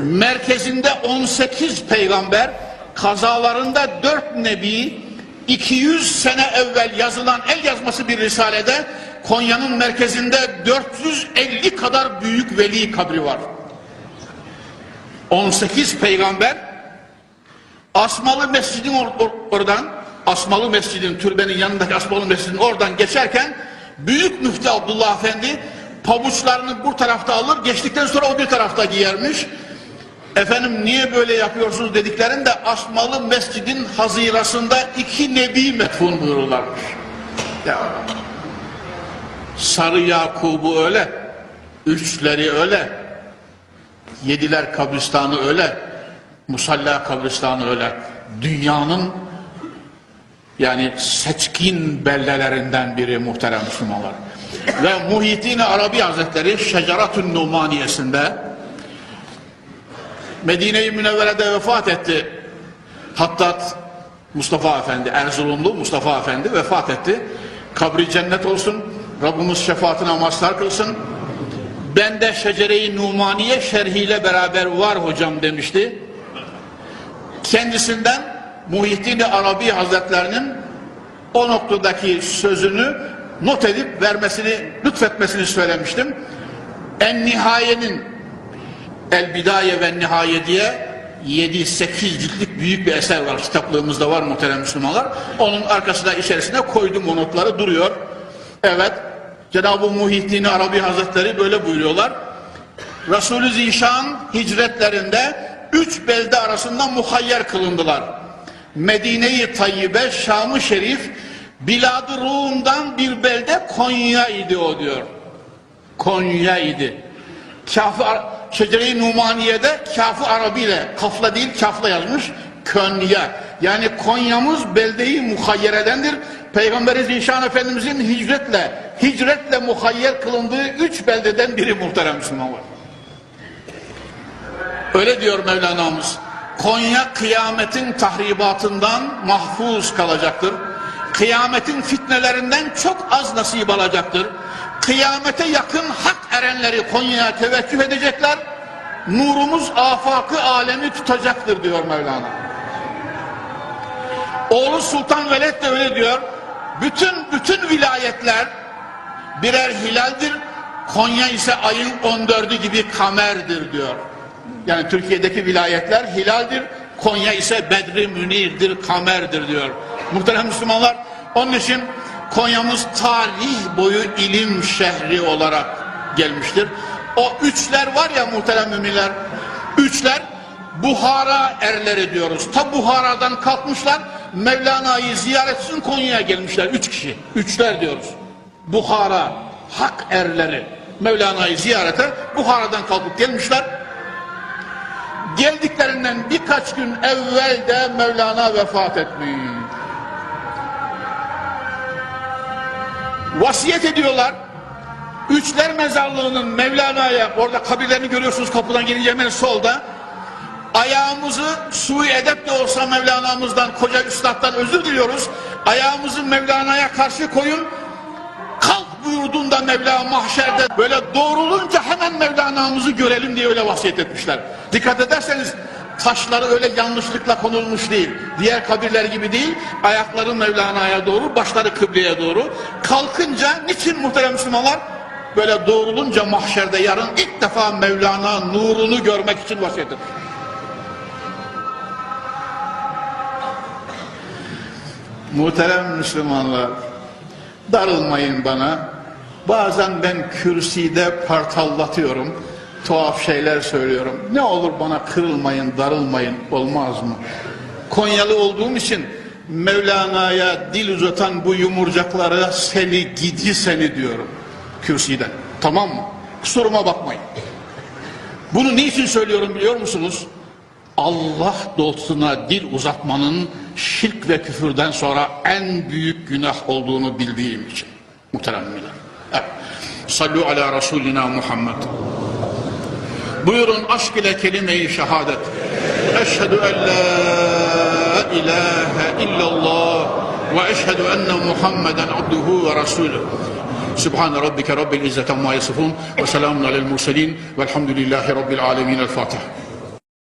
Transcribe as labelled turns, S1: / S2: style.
S1: merkezinde 18 peygamber, kazalarında 4 nebi, 200 sene evvel yazılan el yazması bir risalede Konya'nın merkezinde 450 kadar büyük veli kabri var. 18 peygamber Asmalı Mescidin or- or- oradan Asmalı Mescidin türbenin yanındaki Asmalı Mescidin oradan geçerken Büyük Müftü Abdullah Efendi pabuçlarını bu tarafta alır geçtikten sonra o bir tarafta giyermiş. Efendim niye böyle yapıyorsunuz dediklerinde Asmalı Mescidin hazirasında iki nebi mefhun buyururlarmış. Ya. Sarı Yakub'u öyle, üçleri öyle, yediler kabristanı öyle, Musalla kabristanı öyle. Dünyanın yani seçkin beldelerinden biri muhterem Müslümanlar. Ve Muhyiddin Arabi Hazretleri Şecaratün Numaniyesinde Medine-i Münevvere'de vefat etti. Hattat Mustafa Efendi, Erzurumlu Mustafa Efendi vefat etti. Kabri cennet olsun, Rabbimiz şefaatine mazhar kılsın. Ben de Şecere-i Numaniye şerhiyle beraber var hocam demişti. Kendisinden Muhyiddin Arabi Hazretlerinin o noktadaki sözünü not edip vermesini, lütfetmesini söylemiştim. En Nihaye'nin El Bidaye ve Nihaye diye 7-8 ciltlik büyük bir eser var. Kitaplığımızda var muhterem Müslümanlar. Onun arkasına içerisine koydum o notları duruyor. Evet. Cenab-ı Muhyiddin Arabi Hazretleri böyle buyuruyorlar. Resulü Zişan hicretlerinde üç belde arasında muhayyer kılındılar. Medine-i Tayyibe, Şam-ı Şerif, Bilad-ı Rum'dan bir belde Konya idi o diyor. Konya idi. Kafı Şecere-i Numaniye'de Kafı Arabi ile kafla değil kafla yazmış. Konya. Yani Konya'mız beldeyi muhayyeredendir. Peygamberi Zişan Efendimizin hicretle, hicretle muhayyer kılındığı üç beldeden biri muhterem Müslümanlar. Öyle diyor Mevlana'mız. Konya kıyametin tahribatından mahfuz kalacaktır. Kıyametin fitnelerinden çok az nasip alacaktır. Kıyamete yakın hak erenleri Konya'ya teveccüh edecekler. Nurumuz afakı alemi tutacaktır diyor Mevlana. Oğlu Sultan Veled de öyle diyor. Bütün bütün vilayetler birer hilaldir. Konya ise ayın 14'ü gibi kamerdir diyor. Yani Türkiye'deki vilayetler hilaldir. Konya ise bedri münirdir, kamerdir diyor. Muhterem Müslümanlar onun için Konya'mız tarih boyu ilim şehri olarak gelmiştir. O üçler var ya muhterem müminler. Üçler Buhara erleri diyoruz. Ta Buhara'dan kalkmışlar Mevlana'yı ziyaret için Konya'ya gelmişler. Üç kişi. Üçler diyoruz. Buhara hak erleri Mevlana'yı ziyarete Buhara'dan kalkıp gelmişler. Geldiklerinden birkaç gün evvel de Mevlana vefat etmiş. Vasiyet ediyorlar. Üçler mezarlığının Mevlana'ya orada kabirlerini görüyorsunuz kapıdan gelince hemen solda. Ayağımızı sui edep de olsa Mevlana'mızdan koca üstaddan özür diliyoruz. Ayağımızı Mevlana'ya karşı koyun. Buyurduğunda Mevla mahşerde böyle doğrulunca hemen Mevlana'mızı görelim diye öyle vasiyet etmişler. Dikkat ederseniz taşları öyle yanlışlıkla konulmuş değil. Diğer kabirler gibi değil. Ayakları Mevlana'ya doğru, başları kıbleye doğru. Kalkınca niçin muhterem Müslümanlar? Böyle doğrulunca mahşerde yarın ilk defa Mevlana nurunu görmek için vasiyet etmiş. Muhterem Müslümanlar, darılmayın bana. Bazen ben kürsüde partallatıyorum, tuhaf şeyler söylüyorum. Ne olur bana kırılmayın, darılmayın, olmaz mı? Konyalı olduğum için Mevlana'ya dil uzatan bu yumurcaklara seni gidi seni diyorum kürsüden. Tamam mı? Kusuruma bakmayın. Bunu niçin söylüyorum biliyor musunuz? Allah dostuna dil uzatmanın şirk ve küfürden sonra en büyük günah olduğunu bildiğim için. Muhterem müminler. Evet. Sallu ala Resulina Muhammed. Buyurun aşk ile kelime-i şehadet. Eşhedü en la ilahe illallah ve eşhedü enne Muhammeden abduhu ve. Sübhane rabbike rabbil izzete amma yasifun ve selamun alel murselin velhamdülillahi rabbil alemin. El Fatiha.